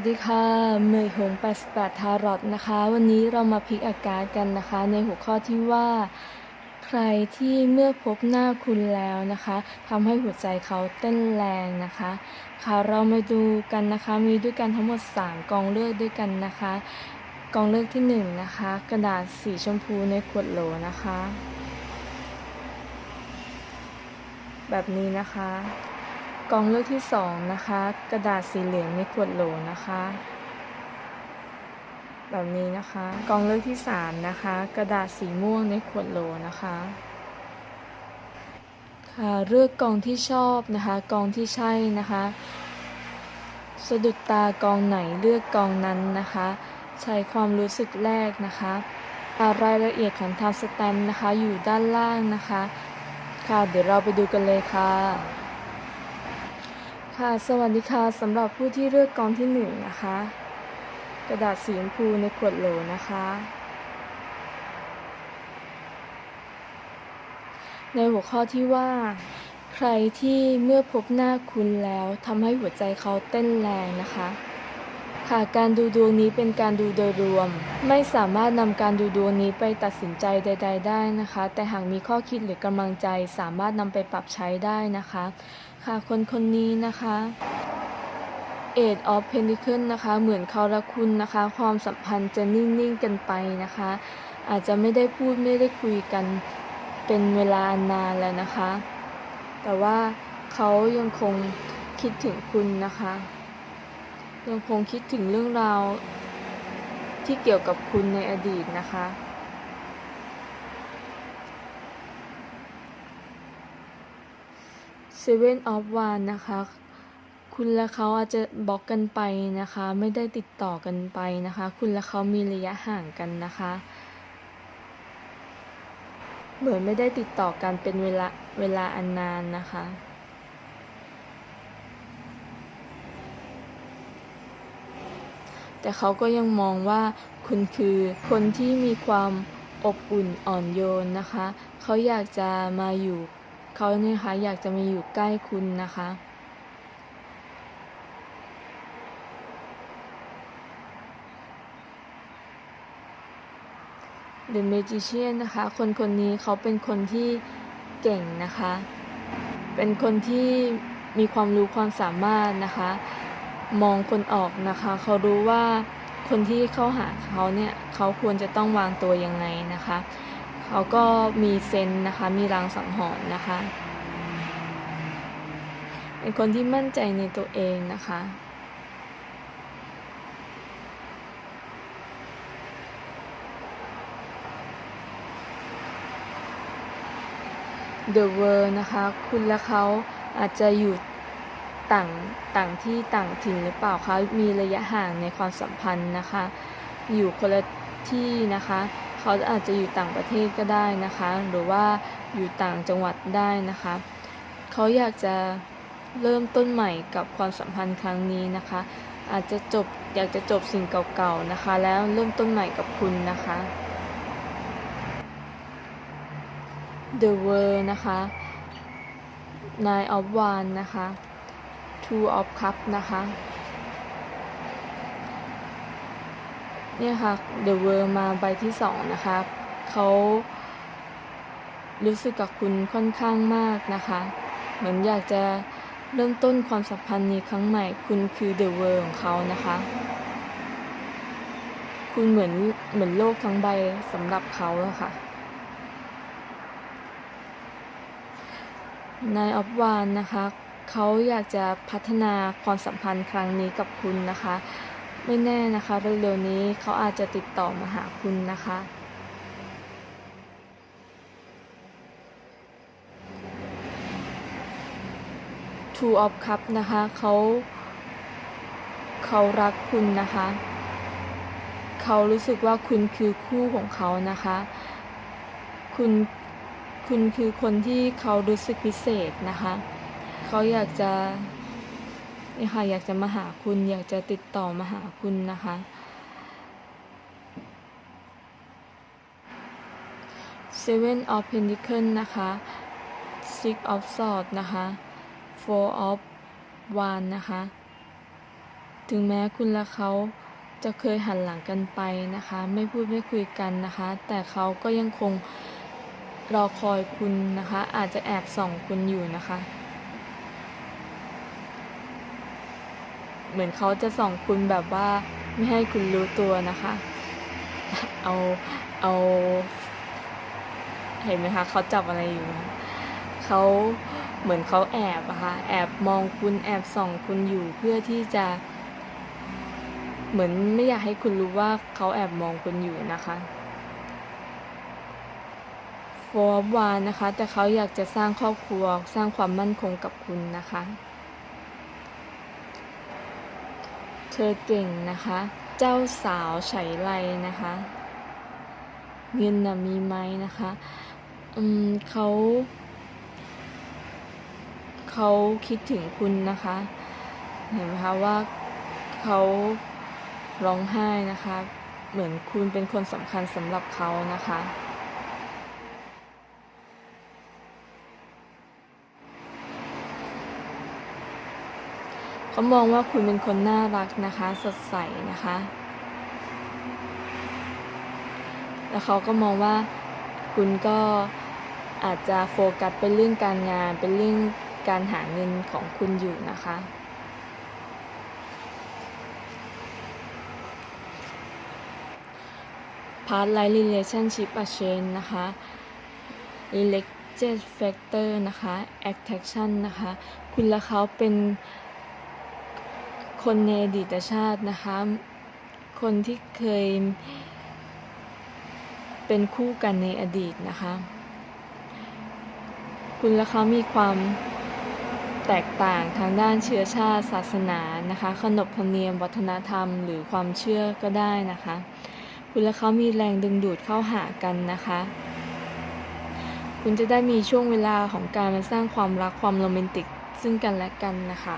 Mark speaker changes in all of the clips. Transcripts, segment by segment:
Speaker 1: วัสดีค่ะ เมย์หง88ทารอตนะคะ วันนี้เรามาพลิกอากาศกันนะคะ ในหัวข้อที่ว่า ใครที่เมื่อพบหน้าคุณแล้วนะคะทำให้หัวใจเขาเต้นแรงนะคะ ค่ะเรามาดูกันนะคะ มีด้วยกันทั้งหมด 3 กองเลือกด้วยกันนะคะ กองเลือกที่ 1 นะคะ กระดาษสีชมพูในขวดโหลนะคะ แบบนี้นะคะ กองเลือกที่สองนะคะ กระดาษสีเหลืองในขวดโหลนะคะ แบบนี้นะคะกองเลือกที่สามนะคะ กระดาษสีม่วงในขวดโหลนะคะค่ะเลือกกองที่ชอบนะคะ กองที่ใช่นะคะ สะดุดตากองไหนเลือกกองนั้นนะคะ ใช้ความรู้สึกแรกนะคะรายละเอียดของทำสแตมนะคะอยู่ด้านล่างนะคะ ค่ะเดี๋ยวเราไปดูกันเลยค่ะ ค่ะ สวัสดีค่ะสำหรับผู้ที่เลือกกองที่หนึ่งนะคะ กระดาษสีชมพูในขวดโหลนะคะ ในหัวข้อที่ว่า ใครที่เมื่อพบหน้าคุณแล้วทำให้หัวใจเขาเต้นแรงนะคะ ค่ะการดูดวงนี้เป็นการดูโดยรวม ไม่สามารถนำการดูดวงนี้ไปตัดสินใจใด ๆ ได้นะคะ แต่หากมีข้อคิดหรือกำลังใจสามารถนำไปปรับใช้ได้นะคะ ค่ะคนคนนี้นะคะ Eight of Pentacles นะคะเหมือนเขาและคุณนะคะ ความสัมพันธ์จะนิ่งๆกันไปนะคะ อาจจะไม่ได้พูดไม่ได้คุยกันเป็นเวลานานแล้วนะคะ แต่ว่าเขายังคงคิดถึงคุณนะคะ ยังคงคิดถึงเรื่องราวที่เกี่ยวกับคุณในอดีตนะคะ Seven of Wands นะคะ คุณและเขาอาจจะบล็อกกันไปนะคะ ไม่ได้ติดต่อกันไปนะคะ คุณและเขามีระยะห่างกันนะคะ เหมือนไม่ได้ติดต่อกันเป็นเวลาเวลาอันนานนะคะแต่เขาก็ยังมองว่าคุณคือคนที่มีความอบอุ่นอ่อนโยนนะคะ เขาอยากจะมาอยู่ เขาเนี่ยค่ะอยากจะมาอยู่ใกล้คุณนะคะ The Magician นะคะ คนคนนี้เขาเป็นคนที่เก่งนะคะ เป็นคนที่มีความรู้ความสามารถนะคะ มองคนออกนะคะ เขารู้ว่าคนที่เข้าหาเขาเนี่ย เขาควรจะต้องวางตัวยังไงนะคะ เขาก็มีเซนนะคะ มีรางสังหรณ์นะคะ เป็นคนที่มั่นใจในตัวเองนะคะ The World นะคะ คุณและเขาอาจจะอยู่ต่างต่างที่ต่างถิ่นหรือเปล่าคะ มีระยะห่างในความสัมพันธ์นะคะ อยู่คนละ ที่นะคะ เขาอาจจะอยู่ต่างประเทศก็ได้นะคะ หรือว่าอยู่ต่างจังหวัดได้นะคะ เขาอยากจะเริ่มต้นใหม่กับความสัมพันธ์ครั้งนี้นะคะ อาจจะจบอยากจะจบสิ่งเก่าๆนะคะ แล้วเริ่มต้นใหม่กับคุณนะคะ The World นะคะ Nine of Wands นะคะ Two of Cups นะคะ เนี่ยค่ะ The World มาใบที่สองนะคะเขารู้สึกกับคุณค่อนข้างมากนะคะ เหมือนอยากจะเริ่มต้นความสัมพันธ์นี้ครั้งใหม่ คุณคือ The World ของเขานะคะ คุณเหมือนเหมือนโลกทั้งใบสำหรับเขาอะค่ะนายออฟวานนะคะเขาอยากจะพัฒนาความสัมพันธ์ครั้งนี้กับคุณนะคะ ไม่แน่นะคะเร็วๆนี้เขาอาจจะติดต่อมาหาคุณนะคะ Two of Cup นะคะเขาเขารักคุณนะคะ เขารู้สึกว่าคุณคือคู่ของเขานะคะ คุณคุณคือคนที่เขารู้สึกพิเศษนะคะ เขาอยากจะ นี่ค่ะอยากจะมาหาคุณอยากจะติดต่อมาหาคุณนะคะ Seven of Pentacles นะคะ Six of Swords นะคะ Four of Wands นะคะ ถึงแม้คุณและเขาจะเคยหันหลังกันไปนะคะ ไม่พูดไม่คุยกันนะคะ แต่เขาก็ยังคงรอคอยคุณนะคะ อาจจะแอบส่องคุณอยู่นะคะ เหมือนเขาจะส่องคุณแบบว่าไม่ให้คุณรู้ตัวนะคะ เอา เอา เห็นไหมคะเขาจับอะไรอยู่นะเขาเหมือนเขาแอบอะค่ะ แอบมองคุณแอบส่องคุณอยู่เพื่อที่จะ เหมือนไม่อยากให้คุณรู้ว่าเขาแอบมองคุณอยู่นะคะฟอร์วานนะคะ แต่เขาอยากจะสร้างครอบครัวสร้างความมั่นคงกับคุณนะคะ เธอเก่งนะคะ เจ้าสาวไฉไลนะคะ เงินนะมีไหมนะคะ อืมเขาเขาคิดถึงคุณนะคะ เห็นไหมคะว่าเขาร้องไห้นะคะ เหมือนคุณเป็นคนสำคัญสำหรับเขานะคะ เขามองว่าคุณเป็นคนน่ารักนะคะ สดใสนะคะ แล้วเขาก็มองว่าคุณก็อาจจะโฟกัสเป็นเรื่องการงาน เป็นเรื่องการหาเงินของคุณอยู่นะคะ Part Life Relationship a Change นะคะ Related Factor นะคะ Attraction นะคะ คุณและเขาเป็น คนในอดีตชาตินะคะ คนที่เคยเป็นคู่กันในอดีตนะคะ คุณและเขามีความแตกต่างทางด้านเชื้อชาติศาสนานะคะ ขนบธรรมเนียม วัฒนธรรม หรือความเชื่อก็ได้นะคะ คุณและเขามีแรงดึงดูดเข้าหากันนะคะ คุณจะได้มีช่วงเวลาของการมาสร้างความรักความโรแมนติกซึ่งกันและกันนะคะ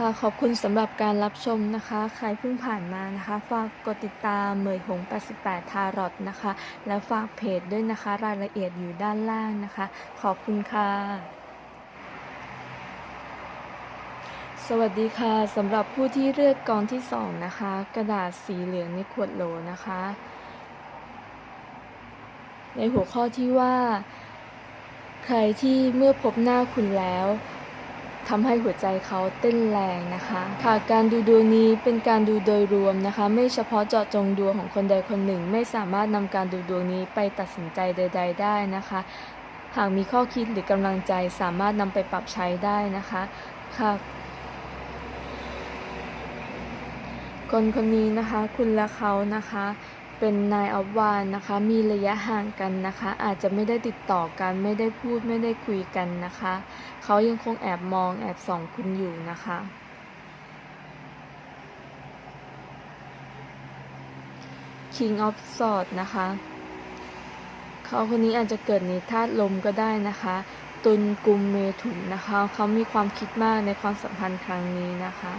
Speaker 1: ค่ะขอบคุณสำหรับการรับชมนะคะ ใครเพิ่งผ่านมานะคะ ฝากกดติดตามเหมยหง 88 ทารอตนะคะ แล้วฝากเพจด้วยนะคะ รายละเอียดอยู่ด้านล่างนะคะ ขอบคุณค่ะ สวัสดีค่ะสำหรับผู้ที่เลือกกองที่ 2 นะคะ กระดาษสีเหลืองในขวดโหลนะคะ ในหัวข้อที่ว่า ใครที่เมื่อพบหน้าคุณแล้ว ทำให้หัวใจเขาเต้นแรงนะคะค่ะการดูดวงนี้เป็นการดูโดยรวมนะคะ ไม่เฉพาะเจาะจงดวงของคนใดคนหนึ่ง ไม่สามารถนำการดูดวงนี้ไปตัดสินใจใด ๆ ได้นะคะ หากมีข้อคิดหรือกำลังใจสามารถนำไปปรับใช้ได้นะคะค่ะคนคนนี้นะคะ คุณและเขานะคะ เป็นนายออฟวานนะคะ มีระยะห่างกันนะคะ อาจจะไม่ได้ติดต่อกัน ไม่ได้พูดไม่ได้คุยกันนะคะ เขายังคงแอบมองแอบส่องคุณอยู่นะคะ King of Swords นะคะ เขาคนนี้อาจจะเกิดในธาตุลมก็ได้นะคะ ตุลกุมเมถุนนะคะ เขามีความคิดมากในความสัมพันธ์ครั้งนี้นะคะ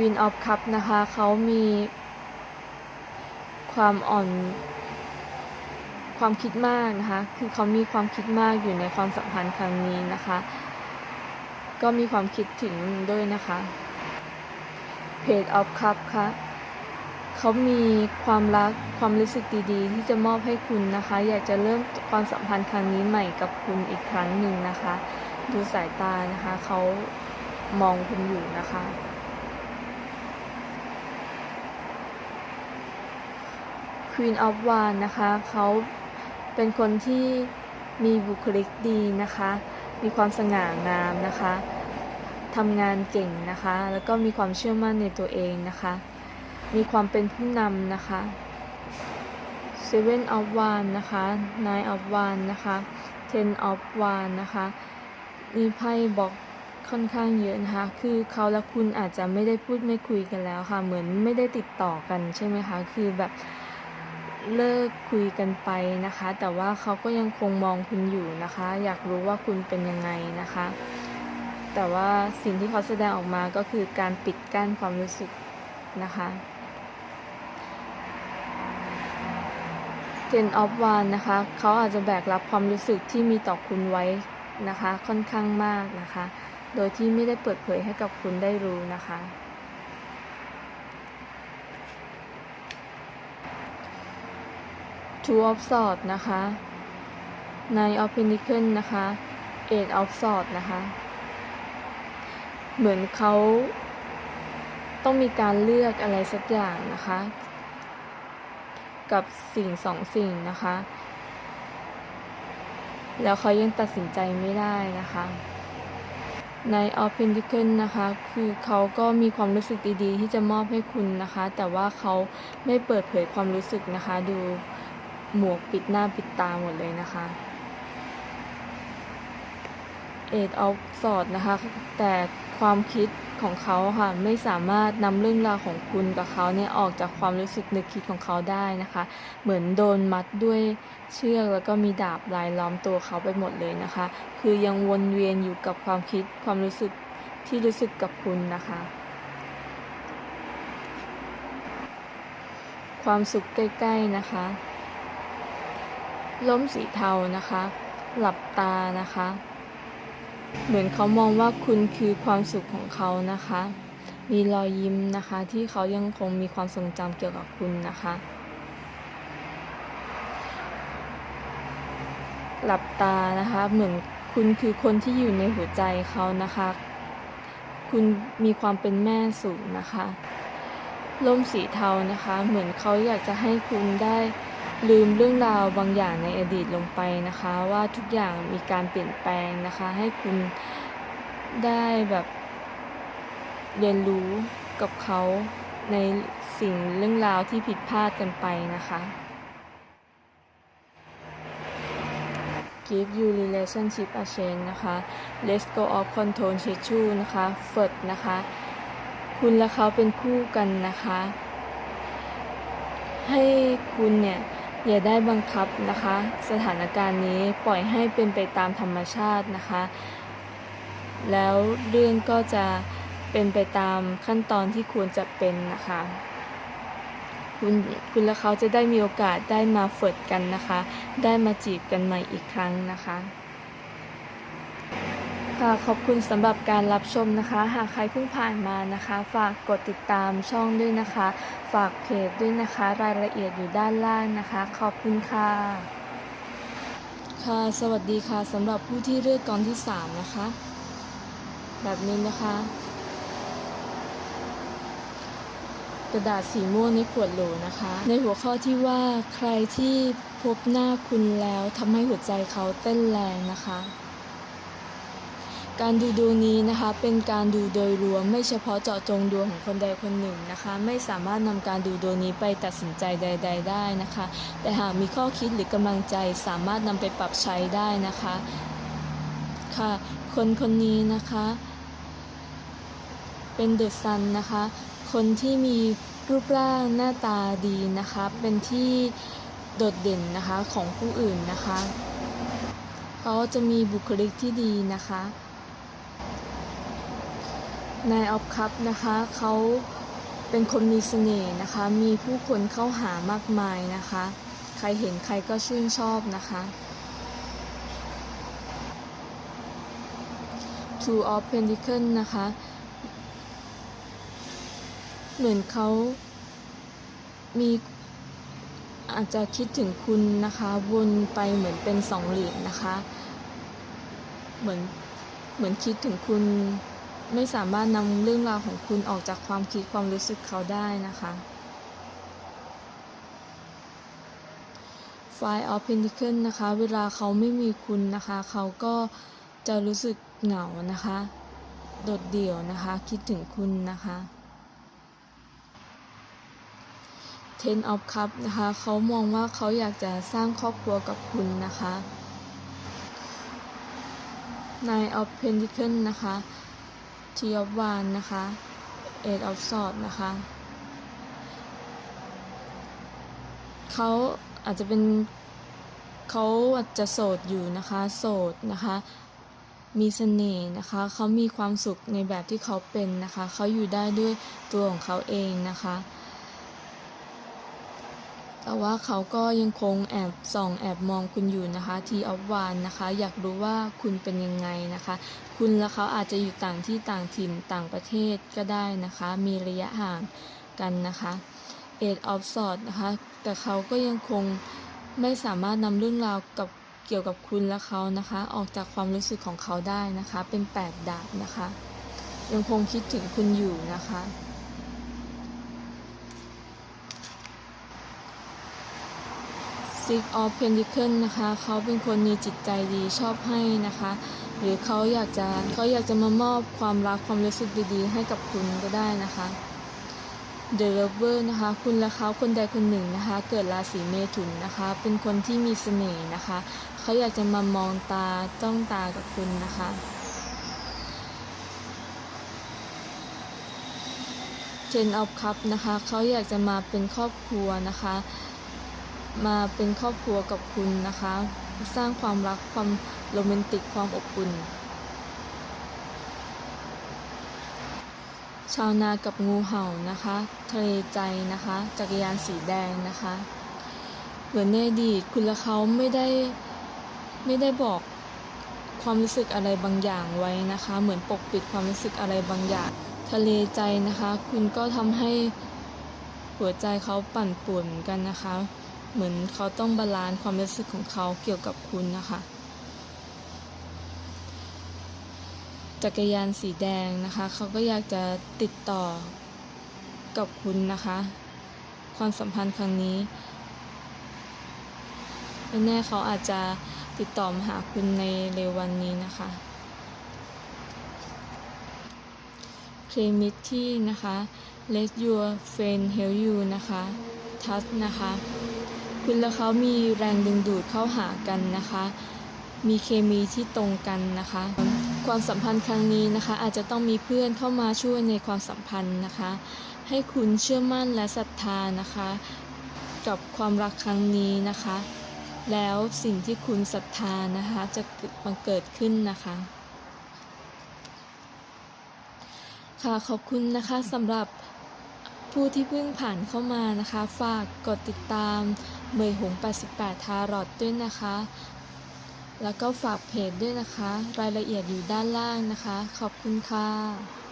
Speaker 1: Queen of Cup นะคะ เขามีความอ่อนความคิดมากนะคะ คือเขามีความคิดมากอยู่ในความสัมพันธ์ครั้งนี้นะคะ ก็มีความคิดถึงด้วยนะคะ Page of Cup ค่ะเขามีความรักความรู้สึกดีๆ ที่จะมอบให้คุณนะคะ อยากจะเริ่มความสัมพันธ์ครั้งนี้ใหม่กับคุณอีกครั้งหนึ่งนะคะ ดูสายตานะคะ เขามองคุณอยู่นะคะ Queen of w a n นะคะเขาเป็นคนที่มีบุคลิกดีนะคะ มีความสง่างามนะคะทำงานเก่งนะคะ แล้วก็มีความเชื่อมั่นในตัวเองนะคะ มีความเป็นผู้นำนะคะ Seven of w a n นะคะ Nine of w a n นะคะ Ten of w a n นะคะมีไพ่บอกค่อนข้างเยอะนะคะ คือเขาและคุณอาจจะไม่ได้พูดไม่คุยกันแล้วค่ะ เหมือนไม่ได้ติดต่อกันใช่ไหมคะ คือแบบ เลิกคุยกันไปนะคะ แต่ว่าเขาก็ยังคงมองคุณอยู่นะคะ อยากรู้ว่าคุณเป็นยังไงนะคะ แต่ว่าสิ่งที่เขาแสดงออกมาก็คือการปิดกั้นความรู้สึกนะคะ Ten of w a n นะคะ เขาอาจจะแบกรับความรู้สึกที่มีต่อคุณไว้นะคะ ค่อนข้างมากนะคะ โดยที่ไม่ได้เปิดเผยให้กับคุณได้รู้นะคะ Two of Swords นะคะ Nine of Pentacles นะคะ Eight of Swords นะคะ เหมือนเขาต้องมีการเลือกอะไรสักอย่างนะคะ กับสิ่งสองสิ่งนะคะ แล้วเขายังตัดสินใจไม่ได้นะคะใน of Pentacles นะคะ คือเขาก็มีความรู้สึกดีๆ ที่จะมอบให้คุณนะคะ แต่ว่าเขาไม่เปิดเผยความรู้สึกนะคะ ดู หมวกปิดหน้าปิดตาหมดเลยนะคะ Eight of Swords นะคะ แต่ความคิดของเขาค่ะไม่สามารถนำเรื่องราวของคุณกับเขาเนี่ยออกจากความรู้สึกนึกคิดของเขาได้นะคะ เหมือนโดนมัดด้วยเชือกแล้วก็มีดาบลายล้อมตัวเขาไปหมดเลยนะคะ คือยังวนเวียนอยู่กับความคิดความรู้สึกที่รู้สึกกับคุณนะคะ ความสุขใกล้ ๆนะคะ ล้มสีเทานะคะ หลับตานะคะ เหมือนเขามองว่าคุณคือความสุขของเขานะคะ มีรอยยิ้มนะคะ ที่เขายังคงมีความทรงจำเกี่ยวกับคุณนะคะ หลับตานะคะ เหมือนคุณคือคนที่อยู่ในหัวใจเขานะคะ คุณมีความเป็นแม่สูงนะคะร่มสีเทานะคะ เหมือนเขาอยากจะให้คุณได้ ลืมเรื่องราวบางอย่างในอดีตลงไปนะคะ ว่าทุกอย่างมีการเปลี่ยนแปลงนะคะ ให้คุณได้แบบเรียนรู้กับเขาในสิ่งเรื่องราวที่ผิดพลาดกันไปนะคะ give you relationship a change นะคะ let's go off control c h e c h u นะคะ f i rst นะคะ คุณและเขาเป็นคู่กันนะคะ ให้คุณเนี่ย อย่าได้บังคับนะคะ สถานการณ์นี้ปล่อยให้เป็นไปตามธรรมชาตินะคะ แล้วเรื่องก็จะเป็นไปตามขั้นตอนที่ควรจะเป็นนะคะ คุณคุณและเขาจะได้มีโอกาสได้มาเฟิดกันนะคะ ได้มาจีบกันใหม่อีกครั้งนะคะ ค่ะขอบคุณสำหรับการรับชมนะคะ หากใครเพิ่งผ่านมานะคะ ฝากกดติดตามช่องด้วยนะคะ ฝากเพจด้วยนะคะ รายละเอียดอยู่ด้านล่างนะคะ ขอบคุณค่ะค่ะสวัสดีค่ะสำหรับผู้ที่เลือกกองที่ 3 นะคะ แบบนี้นะคะ กระดาษสีม่วงในขวดโหลนะคะ ในหัวข้อที่ว่าใครที่พบหน้าคุณแล้วทำให้หัวใจเขาเต้นแรงนะคะ การดูดวงนี้นะคะเป็นการดูโดยรวมไม่เฉพาะเจาะจงดวงของคนใดคนหนึ่งนะคะ ไม่สามารถนำการดูดวงนี้ไปตัดสินใจใด ๆ ได้นะคะ แต่หากมีข้อคิดหรือกำลังใจสามารถนำไปปรับใช้ได้นะคะค่ะคนคนนี้นะคะ เป็นเดอะซันนะคะ คนที่มีรูปร่างหน้าตาดีนะคะ เป็นที่โดดเด่นนะคะของผู้อื่นนะคะ เขาจะมีบุคลิกที่ดีนะคะ นายออฟคัพนะคะเขาเป็นคนมีเสน่ห์นะคะ มีผู้คนเข้าหามากมายนะคะ ใครเห็นใครก็ชื่นชอบนะคะ Two of Pentacles นะคะ เหมือนเขามีอาจจะคิดถึงคุณนะคะ วนไปเหมือนเป็นสองเหรียญนะคะ เหมือนเหมือนคิดถึงคุณ ไม่สามารถนำเรื่องราวของคุณออกจากความคิดความรู้สึกเขาได้นะคะ Five of Pentacles นะคะ เวลาเขาไม่มีคุณนะคะ เขาก็จะรู้สึกเหงานะคะ โดดเดี่ยวนะคะ คิดถึงคุณนะคะ Ten of Cup นะคะ เขามองว่าเขาอยากจะสร้างครอบครัวกับคุณนะคะ Nine of Pentacles นะคะ Three of Wands นะคะ Eight of Swords นะคะเขาอาจจะเป็นเขาอาจจะโสดอยู่นะคะ โสดนะคะ มีเสน่ห์นะคะ เขามีความสุขในแบบที่เขาเป็นนะคะ เขาอยู่ได้ด้วยตัวของเขาเองนะคะ แต่ว่าเขาก็ยังคงแอบส่องแอบมองคุณอยู่นะคะทีออฟวานนะคะ อยากรู้ว่าคุณเป็นยังไงนะคะ คุณและเขาอาจจะอยู่ต่างที่ต่างถิ่นต่างประเทศก็ได้นะคะ มีระยะห่างกันนะคะเอ็ดออฟสอดนะคะ แต่เขาก็ยังคงไม่สามารถนำเรื่องราวกับเกี่ยวกับคุณและเขานะคะ ออกจากความรู้สึกของเขาได้นะคะ เป็นแปดดาบนะคะ ยังคงคิดถึงคุณอยู่นะคะ Six of Pentacles นะคะเขาเป็นคนมีจิตใจดีชอบให้นะคะ หรือเขาอยากจะเขาอยากจะมามอบความรักความรู้สึกดีๆ ให้กับคุณก็ได้นะคะ The Lover นะคะ คุณและเขาคนใดคนหนึ่งนะคะ เกิดราศีเมถุนนะคะ เป็นคนที่มีเสน่ห์นะคะเขาอยากจะมามองตาจ้องตากับคุณนะคะ Ten of Cups นะคะเขาอยากจะมาเป็นครอบครัวนะคะ มาเป็นครอบครัวกับคุณนะคะ สร้างความรักความโรแมนติกความอบอุ่น ชาวนากับงูเห่านะคะทะเลใจนะคะ จักรยานสีแดงนะคะเหมือนในอดีตคุณและเขาไม่ได้ไม่ได้บอกความรู้สึกอะไรบางอย่างไว้นะคะ เหมือนปกปิดความรู้สึกอะไรบางอย่าง ทะเลใจนะคะ คุณก็ทำให้หัวใจเขาปั่นป่วนเหมือนกันนะคะ เหมือนเขาต้องบาลานซ์ความรู้สึกของเขาเกี่ยวกับคุณนะคะ จักรยานสีแดงนะคะ เขาก็อยากจะติดต่อกับคุณนะคะ ความสัมพันธ์ครั้งนี้ไม่แน่เขาอาจจะติดต่อมาหาคุณในเร็ววันนี้นะคะเคลมิตที่นะคะ let your friend help you นะคะ touch นะคะ คุณและเขามีแรงดึงดูดเข้าหากันนะคะ มีเคมีที่ตรงกันนะคะ ความสัมพันธ์ครั้งนี้นะคะ อาจจะต้องมีเพื่อนเข้ามาช่วยในความสัมพันธ์นะคะ ให้คุณเชื่อมั่นและศรัทธานะคะ กับความรักครั้งนี้นะคะ แล้วสิ่งที่คุณศรัทธานะคะจะบังเกิดขึ้นนะคะค่ะขอบคุณนะคะสำหรับผู้ที่เพิ่งผ่านเข้ามานะคะ ฝากกดติดตาม เมยหง 88 ทารอดด้วยนะคะ แล้วก็ฝากเพจด้วยนะคะ รายละเอียดอยู่ด้านล่างนะคะ ขอบคุณค่ะ